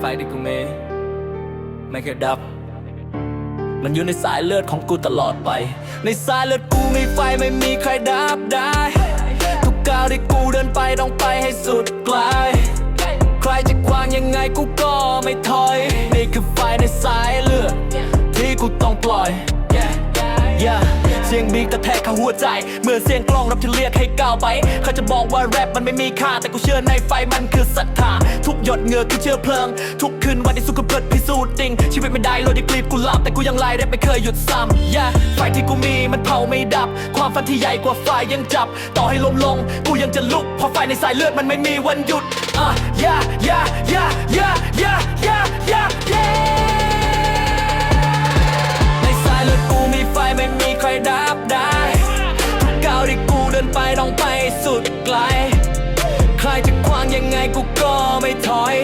ไฟที่กูมีไม่เคยดับ มันอยู่ในสายเลือดของกูตลอดไป ในสายเลือดกูมีไฟไม่มีใครดับได้ทุกก้าวที่กูเดินไปต้องไปให้สุดไกล ใครจะขวางยังไงกูก็ไม่ถอย นี่คือไฟในสายเลือดที่กูต้องปล่อย Yeah เสียงบีกระแทกเข้าหัวใจเมื่อเสียงกล้องรับที่เรียกให้ก้าวไปเขาจะบอกว่าแรปมันไม่มีค่า แต่กูเชื่อในไฟมันคือศรัทธาทุกหยดเหงื่อคือเชื้อเพลิง ทุกคืนวันที่สุขเพิดพิสูจน์จริง ชีวิตไม่ได้โลดที่กลีบกูหลับแต่กูยังไล่ได้ไม่เคยหยุดซ้ำ Yeah ไฟที่กูมีมันเผาไม่ดับ ความฝันที่ใหญ่กว่าไฟยังจับ ต่อให้ล้มลง กูยังจะลุกเพราะไฟในสายเลือดมันไม่มีวันหยุดอ่ ไปต้องไปสุดไกล ใครจะขวางยังไงกูก็ไม่ถอย